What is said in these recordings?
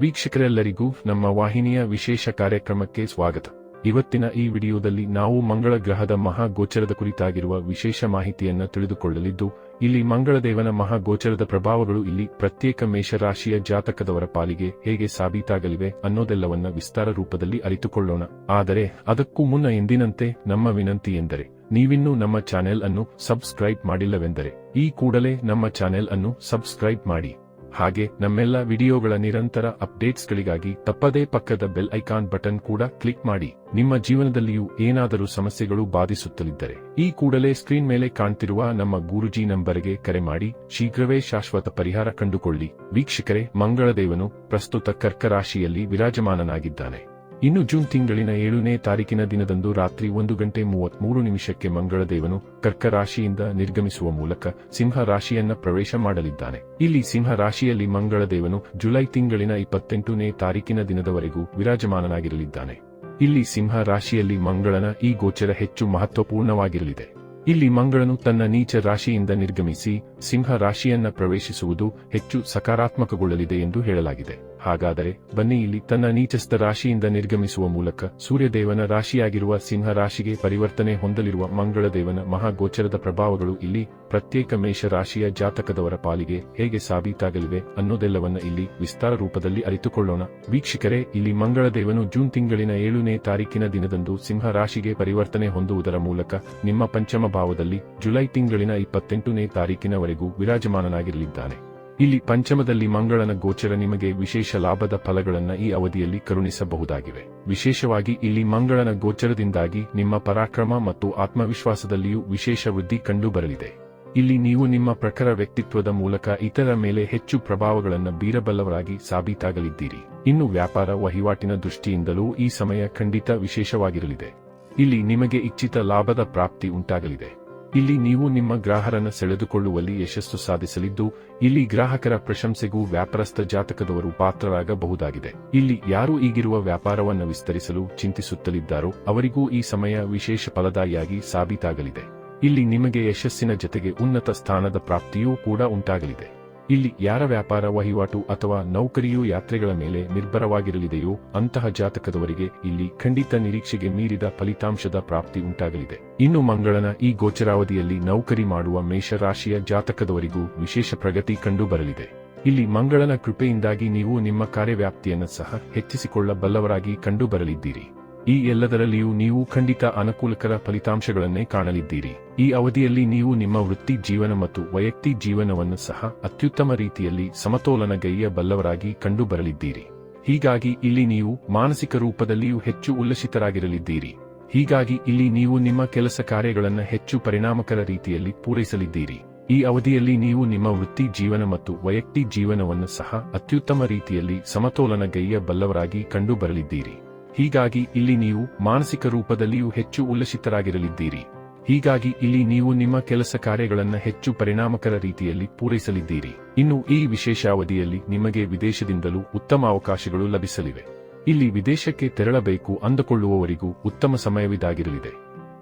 ವೀಕ್ಷಕರೆಲ್ಲರಿಗೂ ನಮ್ಮ ವಾಹಿನಿಯ ವಿಶೇಷ ಕಾರ್ಯಕ್ರಮಕ್ಕೆ ಸ್ವಾಗತ. ಇವತ್ತಿನ ಈ ವಿಡಿಯೋದಲ್ಲಿ ನಾವು ಮಂಗಳ ಗ್ರಹದ ಮಹಾ ಗೋಚರದ ಕುರಿತಾಗಿರುವ ವಿಶೇಷ ಮಾಹಿತಿಯನ್ನು ತಿಳಿದುಕೊಳ್ಳಲಿದ್ದು, ಇಲ್ಲಿ ಮಂಗಳದೇವನ ಮಹಾ ಗೋಚರದ ಪ್ರಭಾವಗಳು ಇಲ್ಲಿ ಪ್ರತ್ಯೇಕ ಮೇಷರಾಶಿಯ ಜಾತಕದವರ ಪಾಲಿಗೆ ಹೇಗೆ ಸಾಬೀತಾಗಲಿವೆ ಅನ್ನೋದೆಲ್ಲವನ್ನ ವಿಸ್ತಾರ ರೂಪದಲ್ಲಿ ಅರಿತುಕೊಳ್ಳೋಣ. ಆದರೆ ಅದಕ್ಕೂ ಮುನ್ನ ಎಂದಿನಂತೆ ನಮ್ಮ ವಿನಂತಿ ಎಂದರೆ, ನೀವಿನ್ನೂ ನಮ್ಮ ಚಾನೆಲ್ ಅನ್ನು ಸಬ್ಸ್ಕ್ರೈಬ್ ಮಾಡಿಲ್ಲವೆಂದರೆ, ಈ ಕೂಡಲೇ ನಮ್ಮ ಚಾನೆಲ್ ಅನ್ನು ಸಬ್ಸ್ಕ್ರೈಬ್ ಮಾಡಿ. ಹಾಗೆ ನಮ್ಮೆಲ್ಲ ವಿಡಿಯೋಗಳ ನಿರಂತರ ಅಪ್ಡೇಟ್ಸ್ಗಳಿಗಾಗಿ ತಪ್ಪದೇ ಪಕ್ಕದ ಬೆಲ್ ಐಕಾನ್ ಬಟನ್ ಕೂಡ ಕ್ಲಿಕ್ ಮಾಡಿ. ನಿಮ್ಮ ಜೀವನದಲ್ಲಿಯೂ ಏನಾದರೂ ಸಮಸ್ಯೆಗಳು ಬಾಧಿಸುತ್ತಲಿದ್ದರೆ ಈ ಕೂಡಲೇ ಸ್ಕ್ರೀನ್ ಮೇಲೆ ಕಾಣ್ತಿರುವ ನಮ್ಮ ಗುರುಜಿ ನಂಬರ್ಗೆ ಕರೆ ಮಾಡಿ. ಶೀಘ್ರವೇ ಶಾಶ್ವತ ಪರಿಹಾರ ಕಂಡುಕೊಳ್ಳಿ. ವೀಕ್ಷಕರೇ, ಮಂಗಳದೇವನು ಪ್ರಸ್ತುತ ಕರ್ಕರಾಶಿಯಲ್ಲಿ ವಿರಾಜಮಾನನಾಗಿದ್ದಾನೆ. ಇನ್ನು ಜೂನ್ ತಿಂಗಳಿನ ಏಳನೇ ತಾರೀಕಿನ ದಿನದಂದು ರಾತ್ರಿ ಒಂದು ಗಂಟೆ ಮೂವತ್ಮೂರು ನಿಮಿಷಕ್ಕೆ ಮಂಗಳದೇವನು ಕರ್ಕ ರಾಶಿಯಿಂದ ನಿರ್ಗಮಿಸುವ ಮೂಲಕ ಸಿಂಹ ರಾಶಿಯನ್ನ ಪ್ರವೇಶ ಮಾಡಲಿದ್ದಾನೆ. ಇಲ್ಲಿ ಸಿಂಹ ರಾಶಿಯಲ್ಲಿ ಮಂಗಳದೇವನು ಜುಲೈ ತಿಂಗಳಿನ ಇಪ್ಪತ್ತೆಂಟನೇ ತಾರೀಕಿನ ದಿನದವರೆಗೂ ವಿರಾಜಮಾನನಾಗಿರಲಿದ್ದಾನೆ. ಇಲ್ಲಿ ಸಿಂಹ ರಾಶಿಯಲ್ಲಿ ಮಂಗಳನ ಈ ಗೋಚರ ಹೆಚ್ಚು ಮಹತ್ವಪೂರ್ಣವಾಗಿರಲಿದೆ. ಇಲ್ಲಿ ಮಂಗಳನು ತನ್ನ ನೀಚ ರಾಶಿಯಿಂದ ನಿರ್ಗಮಿಸಿ ಸಿಂಹ ರಾಶಿಯನ್ನ ಪ್ರವೇಶಿಸುವುದು ಹೆಚ್ಚು ಸಕಾರಾತ್ಮಕಗೊಳ್ಳಲಿದೆ ಎಂದು ಹೇಳಲಾಗಿದೆ. ಹಾಗಾದರೆ ಬನ್ನಿ ಇಲ್ಲಿ ತನ್ನ ನೀಚಸ್ಥ ರಾಶಿಯಿಂದ ನಿರ್ಗಮಿಸುವ ಮೂಲಕ ಸೂರ್ಯದೇವನ ರಾಶಿಯಾಗಿರುವ ಸಿಂಹ ರಾಶಿಗೆ ಪರಿವರ್ತನೆ ಹೊಂದಲಿರುವ ಮಂಗಳದೇವನ ಮಹಾಗೋಚರದ ಪ್ರಭಾವಗಳು ಇಲ್ಲಿ ಪ್ರತ್ಯೇಕ ಮೇಷ ರಾಶಿಯ ಜಾತಕದವರ ಪಾಲಿಗೆ ಹೇಗೆ ಸಾಬೀತಾಗಲಿವೆ ಅನ್ನೋದೆಲ್ಲವನ್ನ ಇಲ್ಲಿ ವಿಸ್ತಾರ ರೂಪದಲ್ಲಿ ಅರಿತುಕೊಳ್ಳೋಣ. ವೀಕ್ಷಕರೇ, ಇಲ್ಲಿ ಮಂಗಳದೇವನು ಜೂನ್ ತಿಂಗಳಿನ ಏಳನೇ ತಾರೀಕಿನ ದಿನದಂದು ಸಿಂಹ ರಾಶಿಗೆ ಪರಿವರ್ತನೆ ಹೊಂದುವುದರ ಮೂಲಕ ನಿಮ್ಮ ಪಂಚಮ ಭಾವದಲ್ಲಿ ಜುಲೈ ತಿಂಗಳಿನ ಇಪ್ಪತ್ತೆಂಟನೇ ತಾರೀಕಿನವರೆಗೂ ವಿರಾಜಮಾನನಾಗಿರಲಿದ್ದಾನೆ. ಇಲ್ಲಿ ಪಂಚಮದಲ್ಲಿ ಮಂಗಳನ ಗೋಚರ ನಿಮಗೆ ವಿಶೇಷ ಲಾಭದ ಫಲಗಳನ್ನು ಈ ಅವಧಿಯಲ್ಲಿ ಕರುಣಿಸಬಹುದಾಗಿವೆ. ವಿಶೇಷವಾಗಿ ಇಲ್ಲಿ ಮಂಗಳನ ಗೋಚರದಿಂದಾಗಿ ನಿಮ್ಮ ಪರಾಕ್ರಮ ಮತ್ತು ಆತ್ಮವಿಶ್ವಾಸದಲ್ಲಿಯೂ ವಿಶೇಷ ವೃದ್ಧಿ ಕಂಡುಬರಲಿದೆ. ಇಲ್ಲಿ ನೀವು ನಿಮ್ಮ ಪ್ರಖರ ವ್ಯಕ್ತಿತ್ವದ ಮೂಲಕ ಇತರ ಮೇಲೆ ಹೆಚ್ಚು ಪ್ರಭಾವಗಳನ್ನು ಬೀರಬಲ್ಲವರಾಗಿ ಸಾಬೀತಾಗಲಿದ್ದೀರಿ. ಇನ್ನು ವ್ಯಾಪಾರ ವಹಿವಾಟಿನ ದೃಷ್ಟಿಯಿಂದಲೂ ಈ ಸಮಯ ಖಂಡಿತ ವಿಶೇಷವಾಗಿರಲಿದೆ. ಇಲ್ಲಿ ನಿಮಗೆ ಇಚ್ಛಿತ ಲಾಭದ ಪ್ರಾಪ್ತಿ ಉಂಟಾಗಲಿದೆ. ಇಲ್ಲಿ ನೀವು ನಿಮ್ಮ ಗ್ರಾಹಕರನ್ನು ಸೆಳೆದುಕೊಳ್ಳುವಲ್ಲಿ ಯಶಸ್ಸು ಸಾಧಿಸಲಿದ್ದು, ಇಲ್ಲಿ ಗ್ರಾಹಕರ ಪ್ರಶಂಸೆಗೂ ವ್ಯಾಪಾರಸ್ಥ ಜಾತಕದವರು ಪಾತ್ರರಾಗಬಹುದಾಗಿದೆ. ಇಲ್ಲಿ ಯಾರು ಈಗಿರುವ ವ್ಯಾಪಾರವನ್ನು ವಿಸ್ತರಿಸಲು ಚಿಂತಿಸುತ್ತಲಿದ್ದಾರೋ, ಅವರಿಗೂ ಈ ಸಮಯ ವಿಶೇಷ ಫಲದಾಯಿಯಾಗಿ ಸಾಬೀತಾಗಲಿದೆ. ಇಲ್ಲಿ ನಿಮಗೆ ಯಶಸ್ಸಿನ ಜತೆಗೆ ಉನ್ನತ ಸ್ಥಾನದ ಪ್ರಾಪ್ತಿಯೂ ಕೂಡ ಉಂಟಾಗಲಿದೆ. ಇಲ್ಲಿ ಯಾರ ವ್ಯಾಪಾರ ವಹಿವಾಟು ಅಥವಾ ನೌಕರಿಯು ಯಾತ್ರೆಗಳ ಮೇಲೆ ನಿರ್ಭರವಾಗಿರಲಿದೆಯೋ ಅಂತಹ ಜಾತಕದವರಿಗೆ ಇಲ್ಲಿ ಖಂಡಿತ ನಿರೀಕ್ಷೆಗೆ ಮೀರಿದ ಫಲಿತಾಂಶದ ಪ್ರಾಪ್ತಿ ಉಂಟಾಗಲಿದೆ. ಇನ್ನು ಮಂಗಳನ ಈ ಗೋಚರಾವಧಿಯಲ್ಲಿ ನೌಕರಿ ಮಾಡುವ ಮೇಷರಾಶಿಯ ಜಾತಕದವರಿಗೂ ವಿಶೇಷ ಪ್ರಗತಿ ಕಂಡುಬರಲಿದೆ. ಇಲ್ಲಿ ಮಂಗಳನ ಕೃಪೆಯಿಂದಾಗಿ ನೀವು ನಿಮ್ಮ ಕಾರ್ಯವ್ಯಾಪ್ತಿಯನ್ನು ಸಹ ಹೆಚ್ಚಿಸಿಕೊಳ್ಳಬಲ್ಲವರಾಗಿ ಕಂಡುಬರಲಿದ್ದೀರಿ. ಈ ಎಲ್ಲದರಲ್ಲಿಯೂ ನೀವು ಖಂಡಿತ ಅನುಕೂಲಕರ ಫಲಿತಾಂಶಗಳನ್ನೇ ಕಾಣಲಿದ್ದೀರಿ. ಈ ಅವಧಿಯಲ್ಲಿ ನೀವು ನಿಮ್ಮ ವೃತ್ತಿ ಜೀವನ ಮತ್ತು ವೈಯಕ್ತಿ ಜೀವನವನ್ನು ಸಹ ಅತ್ಯುತ್ತಮ ರೀತಿಯಲ್ಲಿ ಸಮತೋಲನಗೈಯಬಲ್ಲವರಾಗಿ ಕಂಡುಬರಲಿದ್ದೀರಿ. ಹೀಗಾಗಿ ಇಲ್ಲಿ ನೀವು ಮಾನಸಿಕ ರೂಪದಲ್ಲಿಯೂ ಹೆಚ್ಚು ಉಲ್ಲಸಿತರಾಗಿರಲಿದ್ದೀರಿ. ಹೀಗಾಗಿ ಇಲ್ಲಿ ನೀವು ನಿಮ್ಮ ಕೆಲಸ ಕಾರ್ಯಗಳನ್ನು ಹೆಚ್ಚು ಪರಿಣಾಮಕರ ರೀತಿಯಲ್ಲಿ ಪೂರೈಸಲಿದ್ದೀರಿ. ಈ ಅವಧಿಯಲ್ಲಿ ನೀವು ನಿಮ್ಮ ವೃತ್ತಿ ಜೀವನ ಮತ್ತು ವೈಯಕ್ತಿ ಜೀವನವನ್ನು ಸಹ ಅತ್ಯುತ್ತಮ ರೀತಿಯಲ್ಲಿ ಸಮತೋಲನಗೈಯಬಲ್ಲವರಾಗಿ ಕಂಡುಬರಲಿದ್ದೀರಿ. ಹೀಗಾಗಿ ಇಲ್ಲಿ ನೀವು ಮಾನಸಿಕ ರೂಪದಲ್ಲಿಯೂ ಹೆಚ್ಚು ಉಲ್ಲಸಿತರಾಗಿರಲಿದ್ದೀರಿ ಹೀಗಾಗಿ ಇಲ್ಲಿ ನೀವು ನಿಮ್ಮ ಕೆಲಸ ಕಾರ್ಯಗಳನ್ನು ಹೆಚ್ಚು ಪರಿಣಾಮಕರ ರೀತಿಯಲ್ಲಿ ಪೂರೈಸಲಿದ್ದೀರಿ. ಇನ್ನು ಈ ವಿಶೇಷ ಅವಧಿಯಲ್ಲಿ ನಿಮಗೆ ವಿದೇಶದಿಂದಲೂ ಉತ್ತಮ ಅವಕಾಶಗಳು ಲಭಿಸಲಿವೆ. ಇಲ್ಲಿ ವಿದೇಶಕ್ಕೆ ತೆರಳಬೇಕು ಅಂದುಕೊಳ್ಳುವವರಿಗೂ ಉತ್ತಮ ಸಮಯವಿದಾಗಿರಲಿದೆ.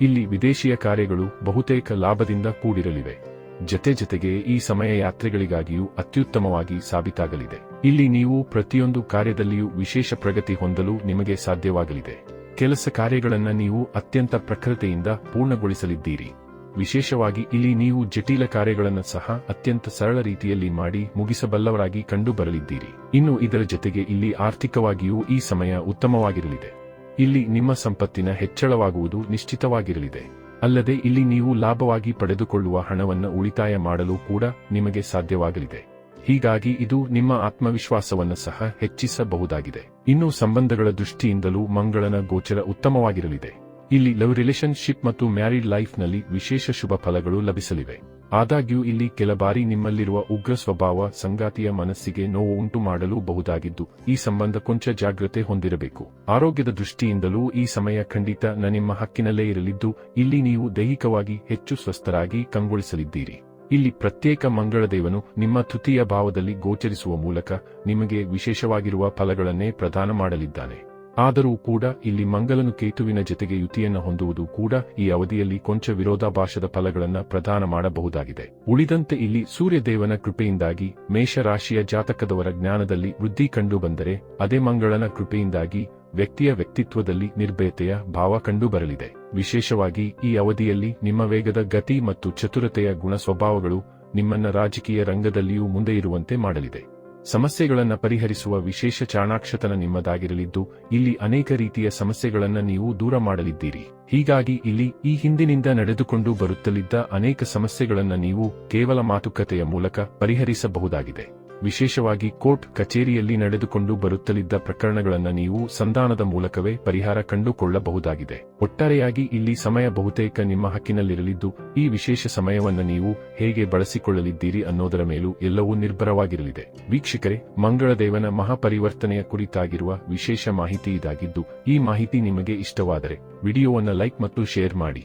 ಇಲ್ಲಿ ವಿದೇಶಿಯ ಕಾರ್ಯಗಳು ಬಹುತೇಕ ಲಾಭದಿಂದ ಕೂಡಿರಲಿವೆ. ಜತೆ ಜತೆಗೆ ಈ ಸಮಯ ಯಾತ್ರೆಗಳಿಗಾಗಿಯೂ ಅತ್ಯುತ್ತಮವಾಗಿ ಸಾಬೀತಾಗಲಿದೆ. ಇಲ್ಲಿ ನೀವು ಪ್ರತಿಯೊಂದು ಕಾರ್ಯದಲ್ಲಿಯೂ ವಿಶೇಷ ಪ್ರಗತಿ ಹೊಂದಲು ನಿಮಗೆ ಸಾಧ್ಯವಾಗಲಿದೆ. ಕೆಲಸ ಕಾರ್ಯಗಳನ್ನು ನೀವು ಅತ್ಯಂತ ಪ್ರಖರತೆಯಿಂದ ಪೂರ್ಣಗೊಳಿಸಲಿದ್ದೀರಿ. ವಿಶೇಷವಾಗಿ ಇಲ್ಲಿ ನೀವು ಜಟಿಲ ಕಾರ್ಯಗಳನ್ನು ಸಹ ಅತ್ಯಂತ ಸರಳ ರೀತಿಯಲ್ಲಿ ಮಾಡಿ ಮುಗಿಸಬಲ್ಲವರಾಗಿ ಕಂಡುಬರಲಿದ್ದೀರಿ. ಇನ್ನು ಇದರ ಜತೆಗೆ ಇಲ್ಲಿ ಆರ್ಥಿಕವಾಗಿಯೂ ಈ ಸಮಯ ಉತ್ತಮವಾಗಿರಲಿದೆ. ಇಲ್ಲಿ ನಿಮ್ಮ ಸಂಪತ್ತಿನ ಹೆಚ್ಚಳವಾಗುವುದು ನಿಶ್ಚಿತವಾಗಿರಲಿದೆ. ಅಲ್ಲದೆ ಇಲ್ಲಿ ನೀವು ಲಾಭವಾಗಿ ಪಡೆದುಕೊಳ್ಳುವ ಹಣವನ್ನು ಉಳಿತಾಯ ಮಾಡಲು ಕೂಡ ನಿಮಗೆ ಸಾಧ್ಯವಾಗಲಿದೆ. ಹೀಗಾಗಿ ಇದು ನಿಮ್ಮ ಆತ್ಮವಿಶ್ವಾಸವನ್ನು ಸಹ ಹೆಚ್ಚಿಸಬಹುದಾಗಿದೆ. ಇನ್ನು ಸಂಬಂಧಗಳ ದೃಷ್ಟಿಯಿಂದಲೂ ಮಂಗಳನ ಗೋಚರ ಉತ್ತಮವಾಗಿರಲಿದೆ. ಇಲ್ಲಿ ಲವ್ ರಿಲೇಶನ್ಶಿಪ್ ಮತ್ತು ಮ್ಯಾರಿಡ್ ಲೈಫ್ನಲ್ಲಿ ವಿಶೇಷ ಶುಭ ಫಲಗಳು ಲಭಿಸಲಿವೆ. ಆದಾಗ್ಯೂ ಇಲ್ಲಿ ಕೆಲ ಬಾರಿ ನಿಮ್ಮಲ್ಲಿರುವ ಉಗ್ರ ಸ್ವಭಾವ, ಸಂಗಾತಿಯ ಮನಸ್ಸಿಗೆ ನೋವು ಉಂಟು ಮಾಡಲು ಬಹುದಾಗಿದ್ದು, ಈ ಸಂಬಂಧ ಕೊಂಚ ಜಾಗ್ರತೆ ಹೊಂದಿರಬೇಕು. ಆರೋಗ್ಯದ ದೃಷ್ಟಿಯಿಂದಲೂ ಈ ಸಮಯ ಖಂಡಿತ ನ ನಿಮ್ಮ ಹಕ್ಕಿನಲ್ಲೇ ಇರಲಿದ್ದು, ಇಲ್ಲಿ ನೀವು ದೈಹಿಕವಾಗಿ ಹೆಚ್ಚು ಸ್ವಸ್ಥರಾಗಿ ಕಂಗೊಳಿಸಲಿದ್ದೀರಿ. ಇಲ್ಲಿ ಪ್ರತ್ಯೇಕ ಮಂಗಳದೇವನು ನಿಮ್ಮ ತೃತೀಯ ಭಾವದಲ್ಲಿ ಗೋಚರಿಸುವ ಮೂಲಕ ನಿಮಗೆ ವಿಶೇಷವಾಗಿರುವ ಫಲಗಳನ್ನೇ ಪ್ರದಾನ ಮಾಡಲಿದ್ದಾನೆ. ಆದರೂ ಕೂಡ ಇಲ್ಲಿ ಮಂಗಲನು ಕೇತುವಿನ ಜೊತೆಗೆ ಯುತಿಯನ್ನು ಹೊಂದುವುದು ಕೂಡ ಈ ಅವಧಿಯಲ್ಲಿ ಕೊಂಚ ವಿರೋಧಾಭಾಸದ ಫಲಗಳನ್ನು ಪ್ರದಾನ ಮಾಡಬಹುದಾಗಿದೆ. ಉಳಿದಂತೆ ಇಲ್ಲಿ ಸೂರ್ಯದೇವನ ಕೃಪೆಯಿಂದಾಗಿ ಮೇಷರಾಶಿಯ ಜಾತಕದವರ ಜ್ಞಾನದಲ್ಲಿ ವೃದ್ಧಿ ಕಂಡುಬಂದರೆ ಅದೇ ಮಂಗಳನ ಕೃಪೆಯಿಂದಾಗಿ ವ್ಯಕ್ತಿಯ ವ್ಯಕ್ತಿತ್ವದಲ್ಲಿ ನಿರ್ಭಯತೆಯ ಭಾವ ಕಂಡುಬರಲಿದೆ. ವಿಶೇಷವಾಗಿ ಈ ಅವಧಿಯಲ್ಲಿ ನಿಮ್ಮ ವೇಗದ ಗತಿ ಮತ್ತು ಚತುರತೆಯ ಗುಣ ಸ್ವಭಾವಗಳು ನಿಮ್ಮನ್ನ ರಾಜಕೀಯ ರಂಗದಲ್ಲಿಯೂ ಮುಂದೆ ಇರುವಂತೆ ಮಾಡಲಿದೆ. ಸಮಸ್ಯೆಗಳನ್ನು ಪರಿಹರಿಸುವ ವಿಶೇಷ ಚಾಣಾಕ್ಷತನ ನಿಮ್ಮದಾಗಿರಲಿದ್ದು, ಇಲ್ಲಿ ಅನೇಕ ರೀತಿಯ ಸಮಸ್ಯೆಗಳನ್ನು ನೀವು ದೂರ ಮಾಡಲಿದ್ದೀರಿ. ಹೀಗಾಗಿ ಇಲ್ಲಿ ಈ ಹಿಂದಿನಿಂದ ನಡೆದುಕೊಂಡು ಬರುತ್ತಲಿದ್ದ ಅನೇಕ ಸಮಸ್ಯೆಗಳನ್ನು ನೀವು ಕೇವಲ ಮಾತುಕತೆಯ ಮೂಲಕ ಪರಿಹರಿಸಬಹುದಾಗಿದೆ. ವಿಶೇಷವಾಗಿ ಕೋರ್ಟ್ ಕಚೇರಿಯಲ್ಲಿ ನಡೆದುಕೊಂಡು ಬರುತ್ತಲಿದ್ದ ಪ್ರಕರಣಗಳನ್ನು ನೀವು ಸಂಧಾನದ ಮೂಲಕವೇ ಪರಿಹಾರ ಕಂಡುಕೊಳ್ಳಬಹುದಾಗಿದೆ. ಒಟ್ಟಾರೆಯಾಗಿ ಇಲ್ಲಿ ಸಮಯ ಬಹುತೇಕ ನಿಮ್ಮ ಹಕ್ಕಿನಲ್ಲಿರಲಿದ್ದು, ಈ ವಿಶೇಷ ಸಮಯವನ್ನು ನೀವು ಹೇಗೆ ಬಳಸಿಕೊಳ್ಳಲಿದ್ದೀರಿ ಅನ್ನೋದರ ಮೇಲೂ ಎಲ್ಲವೂ ನಿರ್ಭರವಾಗಿರಲಿದೆ. ವೀಕ್ಷಕರೇ, ಮಂಗಳದೇವನ ಮಹಾಪರಿವರ್ತನೆಯ ಕುರಿತಾಗಿರುವ ವಿಶೇಷ ಮಾಹಿತಿ ಇದಾಗಿದ್ದು, ಈ ಮಾಹಿತಿ ನಿಮಗೆ ಇಷ್ಟವಾದರೆ ವಿಡಿಯೋವನ್ನು ಲೈಕ್ ಮತ್ತು ಶೇರ್ ಮಾಡಿ.